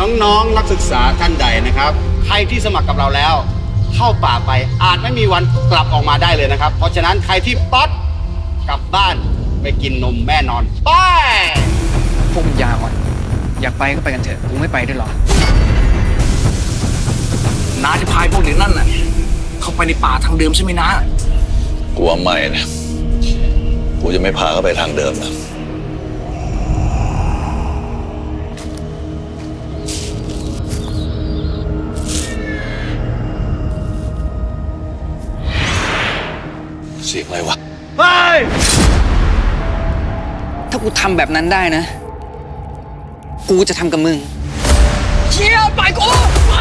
น้องๆนักศึกษาท่านใดนะครับ ใครที่สมัครกับเราแล้ว เข้าป่าไปอาจไม่มีวันกลับออกมาได้เลยนะครับ เพราะฉะนั้นใครที่ป๊อตกลับบ้านไปกินนมแม่นอนไปพวกมึงยาอ่อนอยากไปก็ไปกันเถอะกูไม่ไปด้วยหรอกน้าจะพายพวกเด็กนั่นน่ะ เข้าไปในป่าทางเดิมใช่ไหมนะกูว่าไม่นะ กูจะไม่พาเขาไปทางเดิมนะ เสียงอะไรวะถ้ากูทำแบบนั้นได้นะ กูจะทำกับมึงเชี่ยไปกูไป